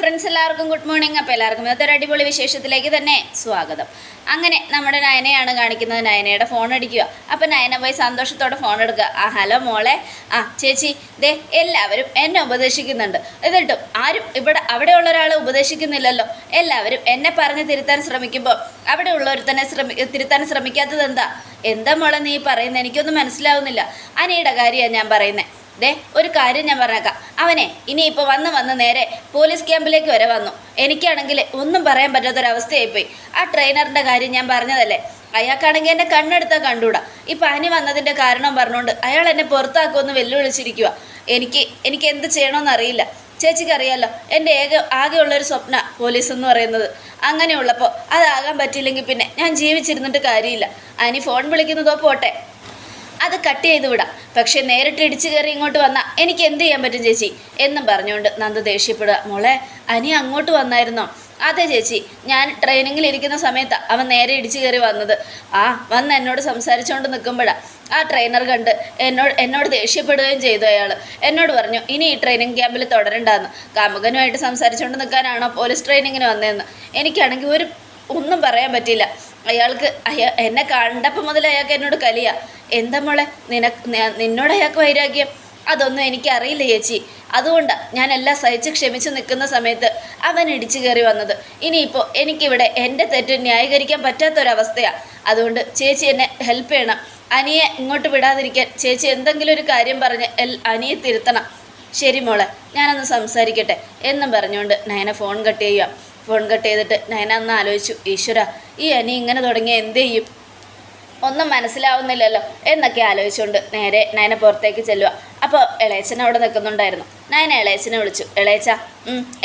Friends എല്ലാവർക്കും good morning അപ്പോൾ എല്ലാവർക്കും ഇന്നത്തെ ഒരു അടിപൊളി വിശേഷത്തിലേക്ക് തന്നെ സ്വാഗതം. അങ്ങനെ നമ്മുടെ നയനയാണ് കാണിക്കുന്നത്. നയനയുടെ ഫോൺ അടിക്കുക. അപ്പോൾ നയന പോയി സന്തോഷത്തോടെ ഫോൺ എടുക്കുക. ആ ഹലോ മോളെ. ആ ചേച്ചി ദേ എല്ലാവരും എന്നെ ഉപദേശിക്കുന്നുണ്ട്. എന്നിട്ടും ആരും ഇവിടെ അവിടെയുള്ള ഒരാളെ ഉപദേശിക്കുന്നില്ലല്ലോ. എല്ലാവരും എന്നെ പറഞ്ഞ് തിരുത്താൻ ശ്രമിക്കുമ്പോൾ അവിടെ ഉള്ളവർ തന്നെ ശ്രമി തിരുത്താൻ ശ്രമിക്കാത്തത് എന്താ? എന്താ മോളെ നീ പറയുന്നത് എനിക്കൊന്നും മനസ്സിലാവുന്നില്ല. അനിയുടെ കാര്യമാണ് ഞാൻ പറയുന്നത് ദേ ഒരു കാര്യം ഞാൻ പറഞ്ഞേക്കാം. അവനെ ഇനി ഇനിയിപ്പോൾ വന്ന് വന്ന് നേരെ പോലീസ് ക്യാമ്പിലേക്ക് വരെ വന്നു. എനിക്കാണെങ്കിൽ ഒന്നും പറയാൻ പറ്റാത്തൊരവസ്ഥയായിപ്പോയി. ആ ട്രെയിനറിന്റെ കാര്യം ഞാൻ പറഞ്ഞതല്ലേ? അയാൾക്കാണെങ്കിൽ എന്റെ കണ്ണെടുത്താൽ കണ്ടുകൂടാ ഈ പനി വന്നതിന്റെ കാരണം പറഞ്ഞുകൊണ്ട് അയാൾ എന്നെ പുറത്താക്കുമെന്ന് വെല്ലുവിളിച്ചിരിക്കുക എനിക്ക് എനിക്ക് എന്ത് ചെയ്യണമെന്ന് അറിയില്ല. ചേച്ചിക്ക് അറിയാലോ എന്റെ ഏക ആകെയുള്ളൊരു സ്വപ്ന പോലീസ് എന്ന് പറയുന്നത്. അങ്ങനെയുള്ളപ്പോൾ അതാകാൻ പറ്റിയില്ലെങ്കിൽ പിന്നെ ഞാൻ ജീവിച്ചിരുന്നിട്ട് കാര്യമില്ല. അനി ഫോൺ വിളിക്കുന്നതോ പോട്ടെ. അത് കട്ട് ചെയ്ത് വിടാം. പക്ഷെ നേരിട്ട് ഇടിച്ചു കയറി ഇങ്ങോട്ട് വന്നാൽ എനിക്ക് എന്ത് ചെയ്യാൻ പറ്റും ചേച്ചി? എന്നും പറഞ്ഞുകൊണ്ട് നന്ദ ദേഷ്യപ്പെടുക. മോളെ അനി അങ്ങോട്ട് വന്നായിരുന്നോ? അതെ ചേച്ചി ഞാൻ ട്രെയിനിങ്ങിൽ ഇരിക്കുന്ന സമയത്ത് അവൻ നേരെ ഇടിച്ചു കയറി വന്നത്. ആ വന്ന് എന്നോട് സംസാരിച്ചുകൊണ്ട് നിൽക്കുമ്പോഴാണ് ആ ട്രെയിനർ കണ്ട് എന്നോട് എന്നോട് ദേഷ്യപ്പെടുകയും ചെയ്തു അയാൾ എന്നോട് പറഞ്ഞു ഇനി ഈ ട്രെയിനിങ് ക്യാമ്പിൽ തുടരണ്ടാന്ന്. കാമുകനുമായിട്ട് സംസാരിച്ചുകൊണ്ട് നിൽക്കാനാണോ പോലീസ് ട്രെയിനിങ്ങിന് വന്നതെന്ന് എനിക്കാണെങ്കിൽ ഒരു ഒന്നും പറയാൻ പറ്റില്ല അയാൾക്ക് അയാ എന്നെ കണ്ടപ്പോൾ മുതൽ അയാൾക്ക് എന്നോട് കലിയ. എന്താ മോളെ? നിന നിന്നോട് അയാൾക്ക് വൈരാഗ്യം? അതൊന്നും എനിക്കറിയില്ല ചേച്ചി. അതുകൊണ്ടാണ് ഞാൻ എല്ലാം സഹിച്ച് ക്ഷമിച്ച് നിൽക്കുന്ന സമയത്ത് അവൻ ഇടിച്ചു കയറി വന്നത്. ഇനിയിപ്പോൾ എനിക്കിവിടെ എന്റെ തെറ്റ് ന്യായീകരിക്കാൻ പറ്റാത്തൊരവസ്ഥയാണ് അതുകൊണ്ട് ചേച്ചി എന്നെ ഹെൽപ്പ് ചെയ്യണം. അനിയെ ഇങ്ങോട്ട് വിടാതിരിക്കാൻ ചേച്ചി എന്തെങ്കിലും ഒരു കാര്യം പറഞ്ഞ് എൽ അനിയെ തിരുത്തണം. ശരി മോളെ ഞാനൊന്ന് സംസാരിക്കട്ടെ എന്നും പറഞ്ഞുകൊണ്ട് നയന ഫോൺ കട്ട് ചെയ്യുക. ഫോൺ കട്ട് ചെയ്തിട്ട് നയന അന്ന് ആലോചിച്ചു ഈശ്വര ഈ അനി ഇങ്ങനെ തുടങ്ങിയ എന്ത് ചെയ്യും? ഒന്നും മനസ്സിലാവുന്നില്ലല്ലോ എന്നൊക്കെ ആലോചിച്ചുകൊണ്ട് നേരെ നയന പുറത്തേക്ക് ചെല്ലുക. അപ്പോൾ ഇളയച്ചൻ അവിടെ നിൽക്കുന്നുണ്ടായിരുന്നു. നയന ഇളയച്ചനെ വിളിച്ചു ഇളയച്ച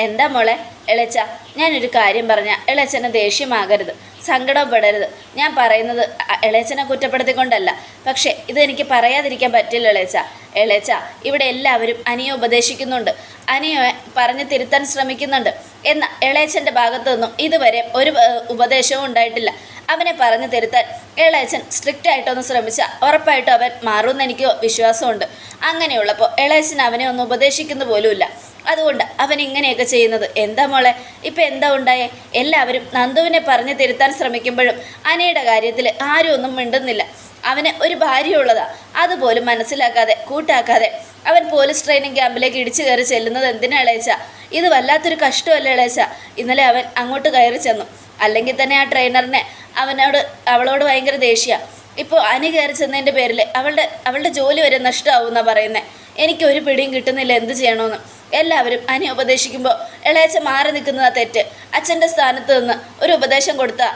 എന്താ മോളെ? ഇളയച്ച ഞാനൊരു കാര്യം പറഞ്ഞ ഇളയച്ചനെ ദേഷ്യമാകരുത്. സങ്കടപ്പെടരുത്. ഞാൻ പറയുന്നത് ഇളയച്ചനെ കുറ്റപ്പെടുത്തിക്കൊണ്ടല്ല. പക്ഷേ ഇതെനിക്ക് പറയാതിരിക്കാൻ പറ്റില്ല ഇളയച്ച ഇളയച്ച ഇവിടെ എല്ലാവരും അനിയെ ഉപദേശിക്കുന്നുണ്ട്. അനിയെ പറഞ്ഞ് തിരുത്താൻ ശ്രമിക്കുന്നുണ്ട്. എന്ന ഇളയച്ചന്റെ ഭാഗത്തു നിന്നും ഇതുവരെ ഒരു ഉപദേശവും ഉണ്ടായിട്ടില്ല. അവനെ പറഞ്ഞു തിരുത്താൻ ഇളയച്ചൻ സ്ട്രിക്റ്റ് ആയിട്ടൊന്ന് ശ്രമിച്ചാൽ ഉറപ്പായിട്ടും അവൻ മാറുമെന്ന് എനിക്ക് വിശ്വാസമുണ്ട്. അങ്ങനെയുള്ളപ്പോൾ ഇളയച്ചൻ അവനെ ഒന്നും ഉപദേശിക്കുന്ന പോലുമില്ല. അതുകൊണ്ട് അവൻ ഇങ്ങനെയൊക്കെ ചെയ്യുന്നത്. എന്താ മോളെ? ഇപ്പം എന്താ ഉണ്ടായേ? എല്ലാവരും നന്ദുവിനെ പറഞ്ഞു തിരുത്താൻ ശ്രമിക്കുമ്പോഴും അനയുടെ കാര്യത്തിൽ ആരും ഒന്നും മിണ്ടുന്നില്ല. അവന് ഒരു ഭാര്യയുള്ളതാ അതുപോലും മനസ്സിലാക്കാതെ കൂട്ടാക്കാതെ അവൻ പോലീസ് ട്രെയിനിങ് ക്യാമ്പിലേക്ക് ഇടിച്ചു കയറി ചെല്ലുന്നത് എന്തിനാ ഇളയച്ച? ഇത് വല്ലാത്തൊരു കഷ്ടമല്ല ഇളയച്ച? ഇന്നലെ അവൻ അങ്ങോട്ട് കയറി ചെന്നു. അല്ലെങ്കിൽ തന്നെ ആ ട്രെയിനറിനെ അവനോട് അവളോട് ഭയങ്കര ദേഷ്യമാണ് ഇപ്പോൾ അനി കയറി ചെന്നതിന്റെ പേരിൽ അവളുടെ അവളുടെ ജോലി വരെ നഷ്ടമാവുമെന്നാണ് പറയുന്നത് എനിക്ക് ഒരു പിടിയും കിട്ടുന്നില്ല. എന്ത് ചെയ്യണമെന്ന് എല്ലാവരും അനി ഉപദേശിക്കുമ്പോൾ ഇളയച്ച മാറി നിൽക്കുന്നതാ തെറ്റ്. അച്ഛന്റെ സ്ഥാനത്ത് നിന്ന് ഒരു ഉപദേശം കൊടുത്താൽ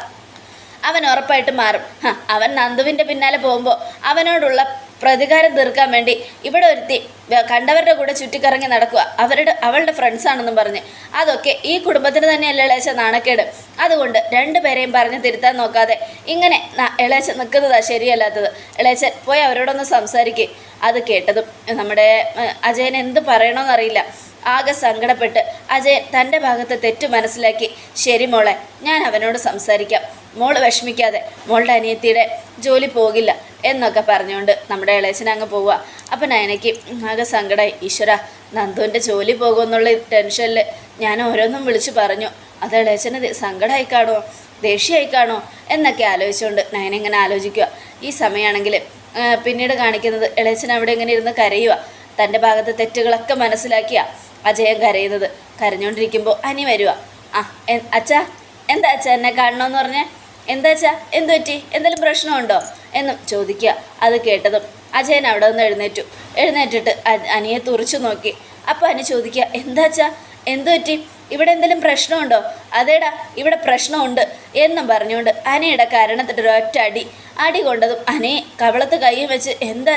അവൻ ഉറപ്പായിട്ട് മാറും. അവൻ നന്ദുവിന്റെ പിന്നാലെ പോകുമ്പോൾ അവനോടുള്ള പ്രതികാരം തീർക്കാൻ വേണ്ടി ഇവിടെ ഒരുത്തി കണ്ടവരുടെ കൂടെ ചുറ്റിക്കറങ്ങി നടക്കുക. അവരുടെ അവളുടെ ഫ്രണ്ട്സാണെന്നും പറഞ്ഞ്. അതൊക്കെ ഈ കുടുംബത്തിന് തന്നെയല്ലേ ഇളേച്ച നാണക്കേട്. അതുകൊണ്ട് രണ്ടുപേരെയും പറഞ്ഞ് തിരുത്താൻ നോക്കാതെ ഇങ്ങനെ ഇളേച്ച നിൽക്കുന്നതാ ശരിയല്ലാത്തത്. ഇളയച്ചൻ പോയി അവരോടൊന്ന് സംസാരിക്കേ. അത് കേട്ടതും നമ്മുടെ അജയൻ എന്ത് പറയണമെന്നറിയില്ല ആകെ സങ്കടപ്പെട്ട് അജയൻ തന്റെ ഭാഗത്ത് തെറ്റ് മനസ്സിലാക്കി. ശരി മോളെ ഞാൻ അവനോട് സംസാരിക്കാം. മോൾ വിഷമിക്കാതെ മോളുടെ അനിയത്തിയുടെ ജോലി പോകില്ല എന്നൊക്കെ പറഞ്ഞുകൊണ്ട് നമ്മുടെ ഇളയച്ചൻ അങ്ങ് പോവുക. അപ്പം നയനയ്ക്ക് ആകെ സങ്കടമായി ഈശ്വര നന്ദുവിന്റെ ജോലി പോകുമെന്നുള്ള ടെൻഷനിൽ ഞാൻ ഓരോന്നും വിളിച്ചു പറഞ്ഞു. അത് ഇളയച്ചന് സങ്കടമായി കാണുമോ ദേഷ്യമായി കാണുമോ എന്നൊക്കെ ആലോചിച്ചുകൊണ്ട് നയന ഇങ്ങനെ ആലോചിക്കുക. ഈ സമയമാണെങ്കിൽ പിന്നീട് കാണിക്കുന്നത് ഇളയച്ചൻ അവിടെ ഇങ്ങനെ ഇരുന്ന് കരയുക. തന്റെ ഭാഗത്തെ തെറ്റുകളൊക്കെ മനസ്സിലാക്കിയ അജയൻ കരയുന്നത്. കരഞ്ഞുകൊണ്ടിരിക്കുമ്പോൾ അനി വരുക ആ അച്ഛാ എന്താ അച്ഛാ എന്നെ കാണണമെന്ന് പറഞ്ഞേ? എന്താ അച്ഛാ എന്ത് പറ്റി? എന്തെങ്കിലും പ്രശ്നമുണ്ടോ? എന്നും ചോദിക്കുക. അത് കേട്ടതും അജയൻ അവിടെ നിന്ന് എഴുന്നേറ്റു. എഴുന്നേറ്റിട്ട് അനിയെ തുറച്ചു നോക്കി. അപ്പോൾ അനി ചോദിക്കുക എന്താ അച്ഛാ എന്ത് പറ്റി? ഇവിടെ എന്തെങ്കിലും പ്രശ്നമുണ്ടോ? അതേടാ ഇവിടെ പ്രശ്നമുണ്ട് എന്നും പറഞ്ഞുകൊണ്ട് അനയുടെ കരണത്തിട്ട് ഒറ്റ അടി. അടി കൊണ്ടതും അനയെ കവളത്ത് കൈയും വെച്ച് എന്താ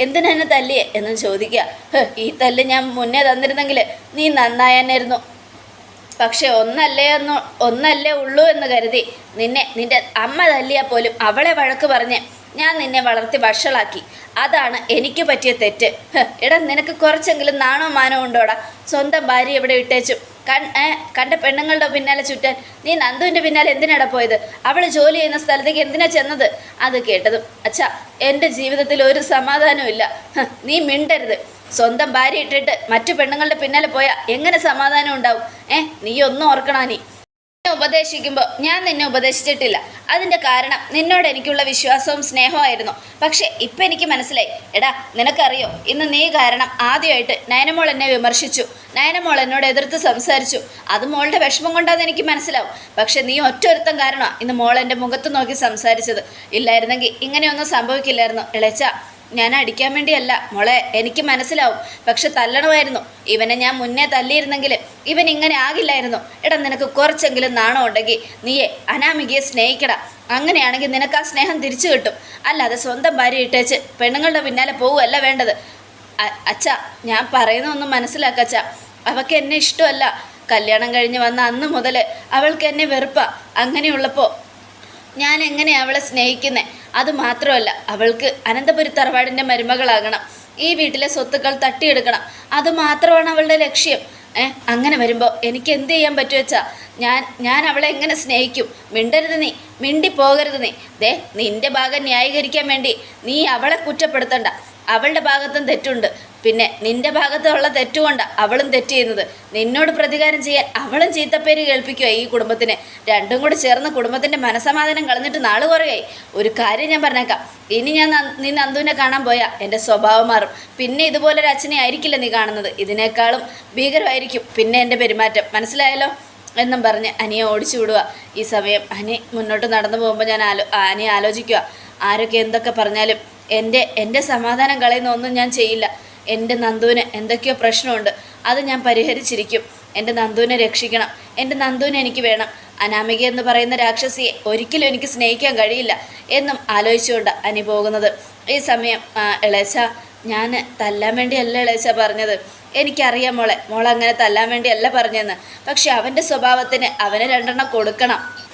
എന്തിനെന്നെ എന്തിനാ തല്ലിയേ? എന്ന് ചോദിക്കുക. ഈ തല്ല് ഞാൻ മുന്നേ തന്നിരുന്നെങ്കിൽ നീ നന്നായെന്നായിരുന്നു പക്ഷെ ഒന്നല്ലേ എന്ന് ഒന്നല്ലേ ഉള്ളൂ എന്ന് കരുതി നിന്നെ നിന്റെ അമ്മ തല്ലിയാൽ പോലും അവളെ വഴക്ക് പറഞ്ഞ് ഞാൻ നിന്നെ വളർത്തി വഷളാക്കി. അതാണ് എനിക്ക് പറ്റിയ തെറ്റ്. എടാ നിനക്ക് കുറച്ചെങ്കിലും നാണോ മാനോ ഉണ്ടോടാ? സ്വന്തം ഭാര്യ ഇവിടെ ഇട്ടേച്ചു. കൺ കണ്ട പെണ്ണുങ്ങളുടെ പിന്നാലെ ചുറ്റാൻ നീ നന്ദുവിന്റെ പിന്നാലെ എന്തിനാടാ പോയത്? അവൾ ജോലി ചെയ്യുന്ന സ്ഥലത്തേക്ക് എന്തിനാ ചെന്നത്? അത് കേട്ടതും. അച്ഛാ എന്റെ ജീവിതത്തിൽ ഒരു സമാധാനവും നീ മിണ്ടരുത്. സ്വന്തം ഭാര്യ ഇട്ടിട്ട് മറ്റു പെണ്ണുങ്ങളുടെ പിന്നാലെ പോയാൽ എങ്ങനെ സമാധാനം ഉണ്ടാവും? ഏ നീ ഒന്നും ഓർക്കണാ നീ. ഉപദേശിക്കുമ്പോൾ ഞാൻ നിന്നെ ഉപദേശിച്ചിട്ടില്ല. അതിന്റെ കാരണം നിന്നോട് എനിക്കുള്ള വിശ്വാസവും സ്നേഹമായിരുന്നു പക്ഷേ ഇപ്പം എനിക്ക് മനസ്സിലായി. എടാ നിനക്കറിയോ? ഇന്ന് നീ കാരണം ആദ്യമായിട്ട് നയനമോൾ എന്നെ വിമർശിച്ചു. നയനമോൾ എന്നോട് എതിർത്ത് സംസാരിച്ചു. അത് മോളുടെ വിഷമം കൊണ്ടാന്ന് എനിക്ക് മനസ്സിലാവും. പക്ഷെ നീ ഒറ്റ ഒരുത്തം കാരണമാണ് ഇന്ന് മോൾ എന്റെ മുഖത്ത് നോക്കി സംസാരിച്ചത്. ഇല്ലായിരുന്നെങ്കിൽ ഇങ്ങനെയൊന്നും സംഭവിക്കില്ലായിരുന്നു. ഇളച്ച ഞാൻ അടിക്കാൻ വേണ്ടിയല്ല. മോളെ എനിക്ക് മനസ്സിലാവും. പക്ഷെ തല്ലണമായിരുന്നു. ഇവനെ ഞാൻ മുന്നേ തല്ലിയിരുന്നെങ്കിൽ ഇവൻ ഇങ്ങനെ ആകില്ലായിരുന്നു. എടാ നിനക്ക് കുറച്ചെങ്കിലും നാണം ഉണ്ടെങ്കിൽ നീയെ അനാമികയെ സ്നേഹിക്കടാ. അങ്ങനെയാണെങ്കിൽ നിനക്ക് ആ സ്നേഹം തിരിച്ചു കിട്ടും. അല്ലാതെ സ്വന്തം ഭാര്യ ഇട്ടേച്ച് പെണ്ണുങ്ങളുടെ പിന്നാലെ പോവുമല്ല വേണ്ടത്. അച്ഛ ഞാൻ പറയുന്നതൊന്നും മനസ്സിലാക്കച്ച അവൾക്ക് എന്നെ ഇഷ്ടമല്ല. കല്യാണം കഴിഞ്ഞ് വന്ന അന്ന് മുതൽ അവൾക്ക് എന്നെ വെറുപ്പാ. അങ്ങനെയുള്ളപ്പോൾ ഞാൻ എങ്ങനെയാണ് അവളെ സ്നേഹിക്കുന്നത് അത് മാത്രമല്ല അവൾക്ക് അനന്തപുരി തറവാടിന്റെ മരുമകളാകണം. ഈ വീട്ടിലെ സ്വത്തുക്കൾ തട്ടിയെടുക്കണം. അത് മാത്രമാണ് അവളുടെ ലക്ഷ്യം. ഏ അങ്ങനെ വരുമ്പോൾ എനിക്ക് എന്ത് ചെയ്യാൻ പറ്റുമോ വെച്ചാൽ ഞാൻ ഞാൻ അവളെ എങ്ങനെ സ്നേഹിക്കും? മിണ്ടരുത് നീ മിണ്ടി പോകരുത് നീ. ദേ നിന്റെ ഭാഗം ന്യായീകരിക്കാൻ വേണ്ടി നീ അവളെ കുറ്റപ്പെടുത്തണ്ട. അവളുടെ ഭാഗത്തും തെറ്റുണ്ട്. പിന്നെ നിന്റെ ഭാഗത്തുള്ള തെറ്റുകൊണ്ട് അവളും തെറ്റ് ചെയ്യുന്നത്. നിന്നോട് പ്രതികാരം ചെയ്യാൻ അവളും ചീത്തപ്പേര് കേൾപ്പിക്കുക ഈ കുടുംബത്തിന്. രണ്ടും കൂടി ചേർന്ന് കുടുംബത്തിന്റെ മനസമാധാനം കളഞ്ഞിട്ട് നാൾ കുറയായി. ഒരു കാര്യം ഞാൻ പറഞ്ഞേക്കാം. ഇനി ഞാൻ നീ നന്ദുവിനെ കാണാൻ പോയാൽ എന്റെ സ്വഭാവം മാറും. പിന്നെ ഇതുപോലൊരു അച്ഛനെ ആയിരിക്കില്ല നീ കാണുന്നത്. ഇതിനേക്കാളും ഭീകരമായിരിക്കും. പിന്നെ എന്റെ പെരുമാറ്റം. മനസ്സിലായല്ലോ? എന്നും പറഞ്ഞ് അനിയെ ഓടിച്ചു വിടുക ഈ സമയം അനി മുന്നോട്ട് നടന്നു പോകുമ്പോൾ ഞാൻ ആലോ അനിയെ ആലോചിക്കുക ആരൊക്കെ എന്തൊക്കെ പറഞ്ഞാലും എന്റെ എന്റെ സമാധാനം കളയുന്ന ഒന്നും ഞാൻ ചെയ്യില്ല. എന്റെ നന്ദുവിന് എന്തൊക്കെയോ പ്രശ്നമുണ്ട്. അത് ഞാൻ പരിഹരിച്ചിരിക്കും. എന്റെ നന്ദുവിനെ രക്ഷിക്കണം. എന്റെ നന്ദുവിനെ എനിക്ക് വേണം. അനാമിക എന്ന് പറയുന്ന രാക്ഷസിയെ ഒരിക്കലും എനിക്ക് സ്നേഹിക്കാൻ കഴിയില്ല എന്നും ആലോചിച്ചുകൊണ്ട് അനി പോകുന്നത്. ഈ സമയം ഇളേച്ച ഞാൻ തല്ലാൻ വേണ്ടിയല്ല ഇളച്ച പറഞ്ഞത്. എനിക്കറിയാം മോളെ മോളങ്ങനെ തല്ലാൻ വേണ്ടിയല്ല പറഞ്ഞതെന്ന് പക്ഷെ അവന്റെ സ്വഭാവത്തിന് അവന് രണ്ടെണ്ണം കൊടുക്കണം.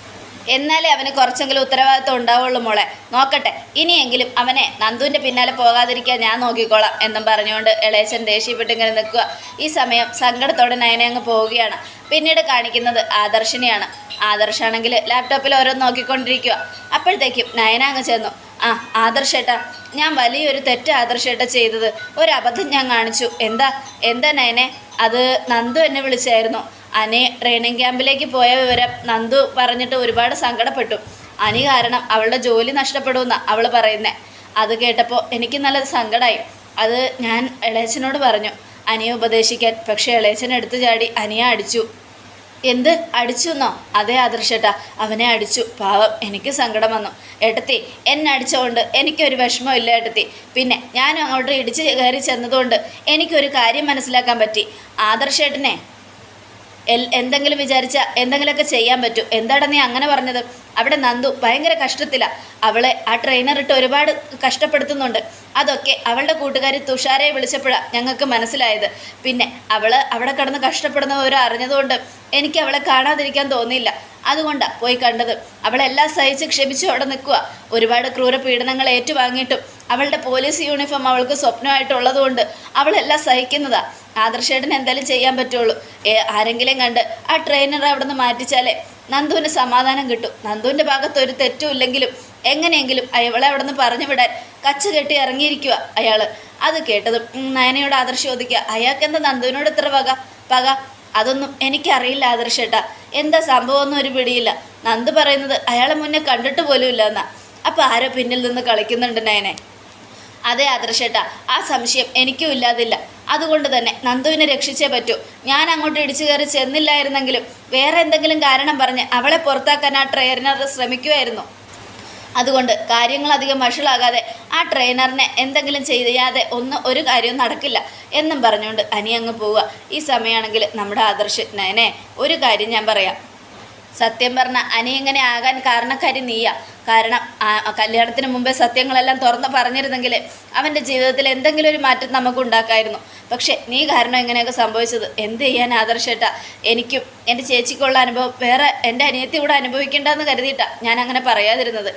എന്നാലേ അവന് കുറച്ചെങ്കിലും ഉത്തരവാദിത്വം ഉണ്ടാവുള്ളൂ മോളെ. നോക്കട്ടെ ഇനിയെങ്കിലും അവനെ നന്ദുവിന്റെ പിന്നാലെ പോകാതിരിക്കാൻ ഞാൻ നോക്കിക്കോളാം എന്നും പറഞ്ഞുകൊണ്ട് ഇളയച്ചൻ ദേഷ്യപ്പെട്ട് ഇങ്ങനെ നിൽക്കുക. ഈ സമയം സങ്കടത്തോടെ നയനെ അങ്ങ് പോവുകയാണ്. പിന്നീട് കാണിക്കുന്നത് ആദർശിനെയാണ്. ആദർശാണെങ്കിൽ ലാപ്ടോപ്പിൽ ഓരോന്ന് നോക്കിക്കൊണ്ടിരിക്കുക. അപ്പോഴത്തേക്കും നയന അങ്ങ് ചെന്നു. ആ ആദർശേട്ടാ ഞാൻ വലിയൊരു തെറ്റ് ആദർശേട്ട ചെയ്തത്. ഒരു അബദ്ധം ഞാൻ കാണിച്ചു. എന്താ? എന്താ നയനെ? അത് നന്ദു എന്നെ വിളിച്ചായിരുന്നു. അനി ട്രെയിനിങ് ക്യാമ്പിലേക്ക് പോയ വിവരം നന്ദു പറഞ്ഞിട്ട് ഒരുപാട് സങ്കടപ്പെട്ടു. അനി കാരണം അവളുടെ ജോലി നഷ്ടപ്പെടുമെന്ന് അവൾ പറയുന്നേ. അത് കേട്ടപ്പോൾ എനിക്ക് നല്ല സങ്കടമായി അത് ഞാൻ ഇളയച്ചനോട് പറഞ്ഞു. അനിയെ ഉപദേശിക്കാൻ. പക്ഷേ ഇളയച്ചൻ എടുത്തു ചാടി അനിയെ അടിച്ചു. എന്ത്? അടിച്ചു എന്നോ? അതേ ആദർശേട്ടാ. അവനെ അടിച്ചു. പാവം എനിക്ക് സങ്കടം വന്നു. ഏട്ടത്തി എന്നെ അടിച്ചുകൊണ്ട് എനിക്കൊരു വിഷമമില്ല ഏട്ടത്തി. പിന്നെ ഞാൻ അങ്ങോട്ട് ഇടിച്ച് കയറി ചെന്നതുകൊണ്ട് എനിക്കൊരു കാര്യം മനസ്സിലാക്കാൻ പറ്റി. ആദർശേട്ടനെ എന്തെങ്കിലും വിചാരിച്ച എന്തെങ്കിലുമൊക്കെ ചെയ്യാൻ പറ്റും. എന്താണ് നീ അങ്ങനെ പറഞ്ഞത്? അവിടെ നന്ദു ഭയങ്കര കഷ്ടത്തിലാണ് അവളെ ആ ട്രെയിനർ ഇട്ട് ഒരുപാട് കഷ്ടപ്പെടുത്തുന്നുണ്ട്. അതൊക്കെ അവളുടെ കൂട്ടുകാരി തുഷാരയെ വിളിച്ചപ്പോഴാണ് ഞങ്ങൾക്ക് മനസ്സിലായത്. പിന്നെ അവൾ അവിടെ കിടന്ന് കഷ്ടപ്പെടുന്നവരും അറിഞ്ഞതുകൊണ്ട് എനിക്ക് അവളെ കാണാതിരിക്കാൻ തോന്നിയില്ല. അതുകൊണ്ടാണ് പോയി കണ്ടത്. അവളെല്ലാം സഹിച്ച് ക്ഷമിച്ച് അവിടെ നിൽക്കുക ഒരുപാട് ക്രൂര പീഡനങ്ങൾ ഏറ്റുവാങ്ങിയിട്ടും അവളുടെ പോലീസ് യൂണിഫോം അവൾക്ക് സ്വപ്നമായിട്ടുള്ളതുകൊണ്ട് അവളെല്ലാം സഹിക്കുന്നതാണ് ആദർശേട്ടന് എന്തായാലും ചെയ്യാൻ പറ്റുള്ളൂ. ആരെങ്കിലും കണ്ട് ആ ട്രെയിനർ അവിടെ നിന്ന് മാറ്റിച്ചാലേ നന്ദുവിന് സമാധാനം കിട്ടും. നന്ദുവിന്റെ ഭാഗത്ത് ഒരു തെറ്റും ഇല്ലെങ്കിലും എങ്ങനെയെങ്കിലും അയാളെ അവിടെ നിന്ന് പറഞ്ഞു വിടാൻ കച്ച കെട്ടി ഇറങ്ങിയിരിക്കുക അയാൾ അത് കേട്ടതും നയനയോട് ആദർശം ചോദിക്കുക അയാൾക്ക് എന്താ നന്ദുവിനോട് ഇത്ര പക പക അതൊന്നും എനിക്കറിയില്ല ആദർശേട്ടാ. എന്താ സംഭവമൊന്നും ഒരു പിടിയില്ല. നന്ദു പറയുന്നത് അയാളെ മുന്നേ കണ്ടിട്ട് പോലും ഇല്ല എന്നാ അപ്പം ആരോ പിന്നിൽ നിന്ന് കളിക്കുന്നുണ്ട് നയനെ? അതെ ആദർശേട്ടാ ആ സംശയം എനിക്കും ഇല്ലാതില്ല. അതുകൊണ്ട് തന്നെ നന്ദുവിനെ രക്ഷിച്ചേ പറ്റൂ. ഞാൻ അങ്ങോട്ട് ഇടിച്ചു കയറി ചെന്നില്ലായിരുന്നെങ്കിലും വേറെ എന്തെങ്കിലും കാരണം പറഞ്ഞ് അവളെ പുറത്താക്കാൻ ആ ട്രെയിനർ ശ്രമിക്കുമായിരുന്നു അതുകൊണ്ട് കാര്യങ്ങൾ അധികം വഷളാകാതെ ആ ട്രെയിനറിനെ എന്തെങ്കിലും ചെയ്യാതെ ഒന്നും ഒരു കാര്യവും നടക്കില്ല എന്നും പറഞ്ഞുകൊണ്ട് അനി അങ്ങ് പോവുക. ഈ സമയമാണെങ്കിൽ നമ്മുടെ ആദർശ് നയനെ ഒരു കാര്യം ഞാൻ പറയാം. സത്യം പറഞ്ഞ അനി ഇങ്ങനെ ആകാൻ കാരണക്കാരി നീയാ. കാരണം കല്യാണത്തിന് മുമ്പേ സത്യങ്ങളെല്ലാം തുറന്ന് പറഞ്ഞിരുന്നെങ്കിൽ അവന്റെ ജീവിതത്തിൽ എന്തെങ്കിലും ഒരു മാറ്റം നമുക്ക് ഉണ്ടാക്കായിരുന്നു. പക്ഷേ നീ കാരണം ഇങ്ങനെയൊക്കെ സംഭവിച്ചത്. എന്ത് ചെയ്യാൻ ആദർശേട്ടാ? എനിക്കും എന്റെ ചേച്ചിക്കുള്ള അനുഭവം വേറെ എന്റെ അനിയത്തി കൂടെ അനുഭവിക്കേണ്ടെന്ന് കരുതിയിട്ടാ ഞാൻ അങ്ങനെ പറയാതിരുന്നത്.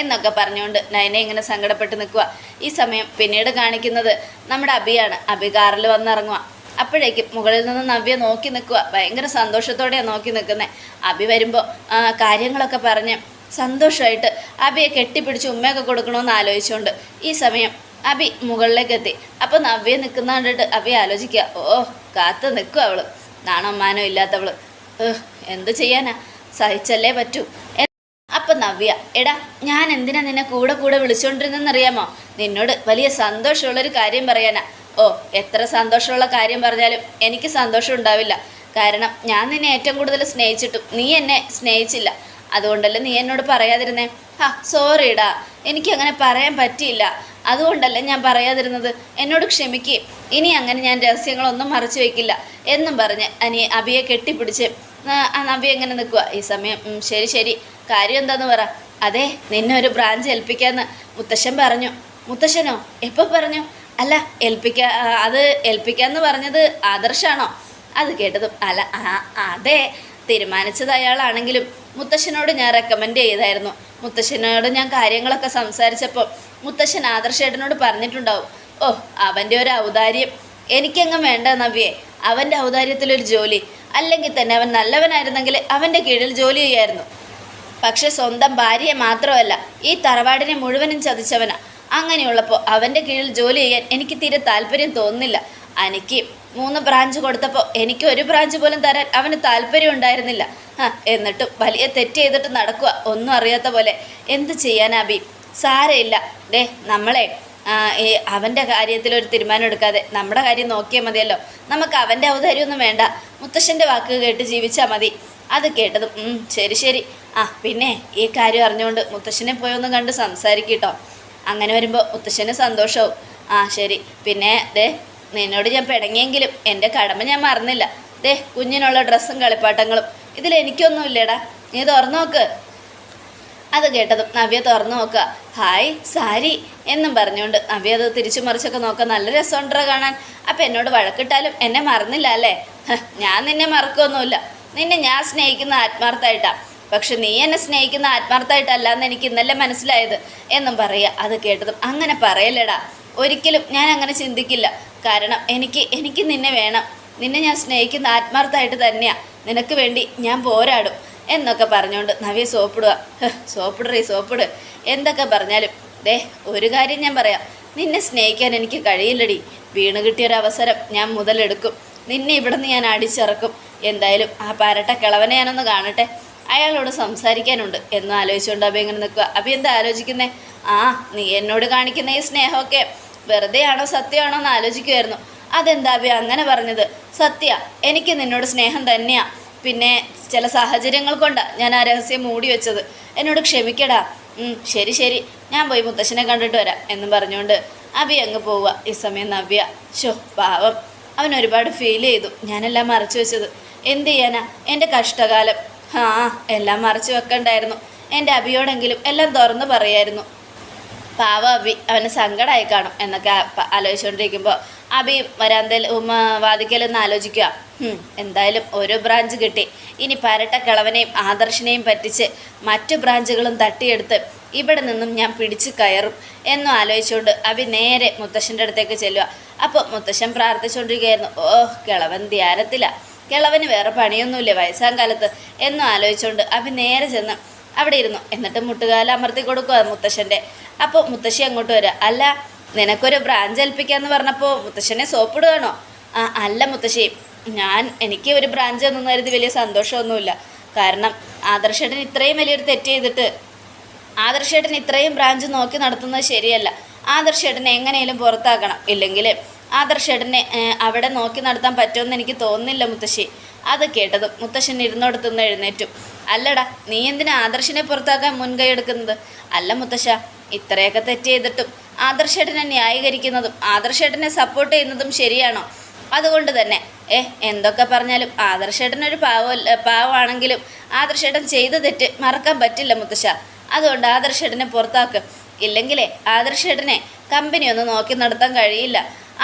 എന്നൊക്കെ പറഞ്ഞുകൊണ്ട് നയനെ ഇങ്ങനെ സങ്കടപ്പെട്ട് നിൽക്കുക ഈ സമയം പിന്നീട് കാണിക്കുന്നത് നമ്മുടെ അബിയാണ്. അബി കാറിൽ വന്നിറങ്ങുക അപ്പോഴേക്കും മുകളിൽ നിന്ന് നവ്യ നോക്കി നിൽക്കുക. ഭയങ്കര സന്തോഷത്തോടെയാണ് നോക്കി നിൽക്കുന്നത് അബി വരുമ്പോൾ കാര്യങ്ങളൊക്കെ പറഞ്ഞ് സന്തോഷമായിട്ട് അബിയെ കെട്ടിപ്പിടിച്ച് ഉമ്മയൊക്കെ കൊടുക്കണമെന്ന് ആലോചിച്ചുകൊണ്ട് ഈ സമയം അബി മുകളിലേക്ക് എത്തി. അപ്പോൾ നവ്യ നിൽക്കുന്ന കണ്ടിട്ട് അബി ആലോചിക്കുക ഓ കാത്ത് നിൽക്കുക അവൾ. നാണോ മാനോ ഇല്ലാത്തവൾ. എന്ത് ചെയ്യാനാ? സഹിച്ചല്ലേ പറ്റൂ. അപ്പം നവ്യ എടാ ഞാൻ എന്തിനാ നിന്നെ കൂടെ കൂടെ വിളിച്ചോണ്ടിരുന്നെന്നറിയാമോ? നിന്നോട് വലിയ സന്തോഷമുള്ളൊരു കാര്യം പറയാനാ. ഓ എത്ര സന്തോഷമുള്ള കാര്യം പറഞ്ഞാലും എനിക്ക് സന്തോഷം ഉണ്ടാവില്ല. കാരണം ഞാൻ നിന്നെ ഏറ്റവും കൂടുതൽ സ്നേഹിച്ചിട്ടും നീ എന്നെ സ്നേഹിച്ചില്ല. അതുകൊണ്ടല്ലേ നീ എന്നോട് പറയാതിരുന്നേ? ആ സോറിടാ എനിക്ക് അങ്ങനെ പറയാൻ പറ്റിയില്ല. അതുകൊണ്ടല്ലേ ഞാൻ പറയാതിരുന്നത്? എന്നോട് ക്ഷമിക്കുകയും ഇനി അങ്ങനെ ഞാൻ രഹസ്യങ്ങളൊന്നും മറച്ചു വയ്ക്കില്ല എന്നും പറഞ്ഞ് അനി അബിയെ കെട്ടിപ്പിടിച്ച് ആ, നബി എങ്ങനെ നിൽക്കുക ഈ സമയം ശരി ശരി. കാര്യം എന്താന്ന് പറ. അതെ നിന്നെ ഒരു ബ്രാഞ്ച് ഏൽപ്പിക്കാന്ന് മുത്തശ്ശൻ പറഞ്ഞു. മുത്തശ്ശനോ? എപ്പോൾ പറഞ്ഞു? അല്ല ഏൽപ്പിക്ക അത് ഏൽപ്പിക്കാന്ന് പറഞ്ഞത് ആദർശാണോ? അത് കേട്ടതും അല്ല അതെ തീരുമാനിച്ചത് അയാളാണെങ്കിലും മുത്തശ്ശനോട് ഞാൻ റെക്കമെൻഡ് ചെയ്തായിരുന്നു. മുത്തശ്ശനോട് ഞാൻ കാര്യങ്ങളൊക്കെ സംസാരിച്ചപ്പോൾ മുത്തശ്ശൻ ആദർശേട്ടനോട് പറഞ്ഞിട്ടുണ്ടാവും ഓ അവന്റെ ഒരു ഔദാര്യം എനിക്കങ്ങ് വേണ്ട നവ്യെ. അവന്റെ ഔദാര്യത്തിലൊരു ജോലി അല്ലെങ്കിൽ തന്നെ അവൻ നല്ലവനായിരുന്നെങ്കിൽ അവന്റെ കീഴിൽ ജോലി ചെയ്യായിരുന്നു. പക്ഷെ സ്വന്തം ഭാര്യയെ മാത്രമല്ല ഈ തറവാടിനെ മുഴുവനും ചതിച്ചവനാ. അങ്ങനെയുള്ളപ്പോൾ അവന്റെ കീഴിൽ ജോലി ചെയ്യാൻ എനിക്ക് തീരെ താല്പര്യം തോന്നുന്നില്ല. എനിക്ക് മൂന്ന് ബ്രാഞ്ച് കൊടുത്തപ്പോൾ എനിക്ക് ഒരു ബ്രാഞ്ച് പോലും തരാൻ അവന് താല്പര്യം ഉണ്ടായിരുന്നില്ല. എന്നിട്ടും വലിയ തെറ്റ് ചെയ്തിട്ട് നടക്കുക ഒന്നും അറിയാത്ത പോലെ എന്ത് ചെയ്യാനാബി സാരമില്ല. ഡേ നമ്മളെ ഈ അവന്റെ കാര്യത്തിൽ ഒരു തീരുമാനം എടുക്കാതെ നമ്മുടെ കാര്യം നോക്കിയാൽ മതിയല്ലോ. നമുക്ക് അവന്റെ ഔദാര്യമൊന്നും വേണ്ട. മുത്തശ്ശന്റെ വാക്ക് കേട്ട് ജീവിച്ചാൽ മതി. അത് കേട്ടതും ശരി ശരി. ആ പിന്നെ ഈ കാര്യം അറിഞ്ഞുകൊണ്ട് മുത്തശ്ശനെ പോയി ഒന്ന് കണ്ട് സംസാരിക്കട്ടോ അങ്ങനെ വരുമ്പോൾ മുത്തശ്ശന് സന്തോഷവും. ആ ശരി. പിന്നെ ദേ നിന്നോട് ഞാൻ പിടങ്ങിയെങ്കിലും എന്റെ കടമ ഞാൻ മറന്നില്ല. ദേ കുഞ്ഞിനുള്ള ഡ്രസ്സും കളിപ്പാട്ടങ്ങളും. ഇതിൽ എനിക്കൊന്നുമില്ലേടാ നീ തുറന്നു നോക്ക്. അത് കേട്ടതും നവ്യ തുറന്നു നോക്കുക. ഹായ് സാരി എന്നും പറഞ്ഞുകൊണ്ട് നവ്യ അത് തിരിച്ചു മറിച്ചൊക്കെ നോക്കുക നല്ല രസമുണ്ടോ കാണാൻ. അപ്പം എന്നോട് വഴക്കിട്ടാലും എന്നെ മറന്നില്ല അല്ലേ? ഞാൻ നിന്നെ മറക്കൊന്നുമില്ല. നിന്നെ ഞാൻ സ്നേഹിക്കുന്ന ആത്മാർത്ഥമായിട്ടാ പക്ഷെ നീ എന്നെ സ്നേഹിക്കുന്ന ആത്മാർത്ഥമായിട്ടല്ല എന്ന് എനിക്ക് ഇന്നലെ മനസ്സിലായത് എന്നും പറയുക. അത് കേട്ടതും അങ്ങനെ പറയല്ലേടാ. ഒരിക്കലും ഞാൻ അങ്ങനെ ചിന്തിക്കില്ല. കാരണം എനിക്ക് എനിക്ക് നിന്നെ വേണം. നിന്നെ ഞാൻ സ്നേഹിക്കുന്ന ആത്മാർത്ഥമായിട്ട് തന്നെയാ. നിനക്ക് വേണ്ടി ഞാൻ പോരാടും എന്നൊക്കെ പറഞ്ഞുകൊണ്ട് നവ്യ സോപ്പിടുക. സോപ്പിടറി സോപ്പിട്. എന്തൊക്കെ പറഞ്ഞാലും ദേ ഒരു കാര്യം ഞാൻ പറയാം. നിന്നെ സ്നേഹിക്കാൻ എനിക്ക് കഴിയില്ലടി. വീണ് കിട്ടിയൊരവസരം ഞാൻ മുതലെടുക്കും. നിന്നെ ഇവിടുന്ന് ഞാൻ അടിച്ചിറക്കും. എന്തായാലും ആ പരട്ട കിളവനെ ഞാനൊന്ന് കാണട്ടെ. അയാളോട് സംസാരിക്കാനുണ്ട്. എന്ന് ആലോചിച്ചുകൊണ്ട് അഭി ഇങ്ങനെ നിൽക്കുക അഭി എന്താ ആലോചിക്കുന്നേ? ആ നീ എന്നോട് കാണിക്കുന്ന ഈ സ്നേഹമൊക്കെ വെറുതെയാണോ സത്യമാണോ എന്ന് ആലോചിക്കുമായിരുന്നു അതെന്താ അഭി അങ്ങനെ പറഞ്ഞത്? സത്യ എനിക്ക് നിന്നോട് സ്നേഹം തന്നെയാണ് പിന്നെ ചില സാഹചര്യങ്ങൾ കൊണ്ടാണ് ഞാൻ ആ രഹസ്യം മൂടി വെച്ചത്. എന്നോട് ക്ഷമിക്കടാ. ശരി ശരി. ഞാൻ പോയി മുത്തശ്ശനെ കണ്ടിട്ട് വരാം എന്ന് പറഞ്ഞുകൊണ്ട് അഭി അങ്ങ് പോവുക ഈ സമയം നവ്യ ഷോ പാവം. അവൻ ഒരുപാട് ഫീൽ ചെയ്തു. ഞാനെല്ലാം മറച്ചു വെച്ചത്. എന്ത് ചെയ്യാനാ? എന്റെ കഷ്ടകാലം. ആ എല്ലാം മറച്ചു വെക്കണ്ടായിരുന്നു. എന്റെ അഭിയോടെങ്കിലും എല്ലാം തുറന്നു പറയായിരുന്നു. പാവ അബി അവന് സങ്കടമായി കാണും എന്നൊക്കെ ആലോചിച്ചുകൊണ്ടിരിക്കുമ്പോൾ അബിയും വരാന്തയിൽ ഉമ്മ വാദിക്കലെന്ന് ആലോചിക്കുക എന്തായാലും ഓരോ ബ്രാഞ്ച് കിട്ടി. ഇനി പരട്ടക്കളവനെയും ആദർശിനെയും പറ്റിച്ച് മറ്റു ബ്രാഞ്ചുകളും തട്ടിയെടുത്ത് ഇവിടെ നിന്നും ഞാൻ പിടിച്ചു കയറും എന്നും ആലോചിച്ചുകൊണ്ട് അബി നേരെ മുത്തശ്ശന്റെ അടുത്തേക്ക് ചെല്ലുക അപ്പോൾ മുത്തശ്ശൻ പ്രാർത്ഥിച്ചുകൊണ്ടിരിക്കുകയായിരുന്നു ഓഹ് കിളവൻ ധ്യാനത്തില. കിളവന് വേറെ പണിയൊന്നുമില്ല വയസ്സാം കാലത്ത്. എന്നും ആലോചിച്ചുകൊണ്ട് അബി നേരെ ചെന്ന് അവിടെ ഇരുന്നു. എന്നിട്ട് മുട്ടുകാല അമർത്തി കൊടുക്കുക മുത്തശ്ശന്റെ അപ്പോൾ മുത്തശ്ശി അങ്ങോട്ട് വരിക അല്ല നിനക്കൊരു ബ്രാഞ്ച് ഏൽപ്പിക്കാന്ന് പറഞ്ഞപ്പോൾ മുത്തശ്ശനെ സോപ്പിടുകയാണോ ആ അല്ല മുത്തശ്ശി ഞാൻ എനിക്ക് ഒരു ബ്രാഞ്ച് ഒന്നും കരുതി വലിയ സന്തോഷമൊന്നുമില്ല. കാരണം ആദർശേട്ടൻ ഇത്രയും വലിയൊരു തെറ്റ് ചെയ്തിട്ട് ആദർശേട്ടൻ ഇത്രയും ബ്രാഞ്ച് നോക്കി നടത്തുന്നത് ശരിയല്ല. ആദർശേട്ടനെ എങ്ങനെയും പുറത്താക്കണം. ഇല്ലെങ്കിൽ ആദർശേട്ടനെ അവിടെ നോക്കി നടത്താൻ പറ്റുമെന്ന് എനിക്ക് തോന്നുന്നില്ല മുത്തശ്ശി. അത് കേട്ടതും മുത്തശ്ശൻ ഇരുന്നോടത്തുനിന്ന് എഴുന്നേറ്റു. അല്ലടാ നീ എന്തിനാ ആദർശിനെ പുറത്താക്കാൻ മുൻകൈ എടുക്കുന്നത് അല്ല മുത്തശ്ശ ഇത്രയൊക്കെ തെറ്റ് ചെയ്തിട്ടും ആദർശേട്ടനെ ന്യായീകരിക്കുന്നതും ആദർശേട്ടനെ സപ്പോർട്ട് ചെയ്യുന്നതും ശരിയാണോ? അതുകൊണ്ട് തന്നെ ഏ എന്തൊക്കെ പറഞ്ഞാലും ആദർശേട്ടനൊരു പാവമല്ല പാവമാണെങ്കിലും ആദർശേട്ടൻ ചെയ്ത തെറ്റ് മറക്കാൻ പറ്റില്ല മുത്തശ്ശ. അതുകൊണ്ട് ആദർശേട്ടനെ പുറത്താക്കും. ഇല്ലെങ്കിലേ ആദർശേട്ടനെ കമ്പനി ഒന്ന് നോക്കി നടത്താൻ കഴിയില്ല.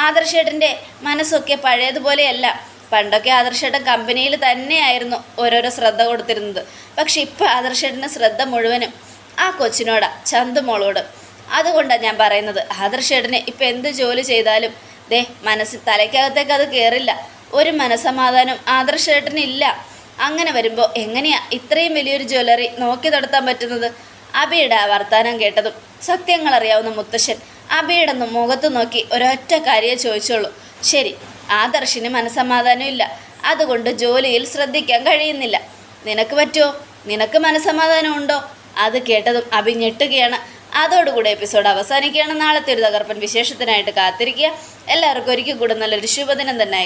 ആദർശേട്ടന്റെ മനസ്സൊക്കെ പഴയതുപോലെയല്ല. പണ്ടൊക്കെ ആദർശേട്ടൻ കമ്പനിയിൽ തന്നെയായിരുന്നു ഓരോരോ ശ്രദ്ധ കൊടുത്തിരുന്നത്. പക്ഷെ ഇപ്പോൾ ആദർശേട്ടന്റെ ശ്രദ്ധ മുഴുവനും ആ കൊച്ചിനോടാ ചന്തുമോളോട് അതുകൊണ്ടാണ് ഞാൻ പറയുന്നത്. ആദർശേട്ടന് ഇപ്പം എന്ത് ജോലി ചെയ്താലും ദേ മനസ്സിൽ തലയ്ക്കകത്തേക്ക് അത് കയറില്ല ഒരു മനസമാധാനം ആദർശേട്ടനില്ല. അങ്ങനെ വരുമ്പോൾ എങ്ങനെയാ ഇത്രയും വലിയൊരു ജ്വല്ലറി നോക്കി നടത്താൻ പറ്റുന്നത്? അബിയുടെ വർത്താനം കേട്ടതും സത്യങ്ങൾ അറിയാവുന്ന മുത്തശ്ശൻ അബിയുടെ മുഖത്ത് നോക്കി ഒരൊറ്റ കാര്യം ചോദിച്ചോളൂ ശരി ആദർശിന് മനസമാധാനം ഇല്ല. അതുകൊണ്ട് ജോലിയിൽ ശ്രദ്ധിക്കാൻ കഴിയുന്നില്ല. നിനക്ക് പറ്റുമോ നിനക്ക് മനസമാധാനം ഉണ്ടോ? അത് കേട്ടതും അബി ഞെട്ടുകയാണ്. അതോടുകൂടി എപ്പിസോഡ് അവസാനിക്കുകയാണ്. നാളത്തെ ഒരു തകർപ്പൻ വിശേഷത്തിനായിട്ട് കാത്തിരിക്കുക. എല്ലാവർക്കും ഒരിക്കൽ കൂടെ നല്ലൊരു ശുഭദിനം തന്നെ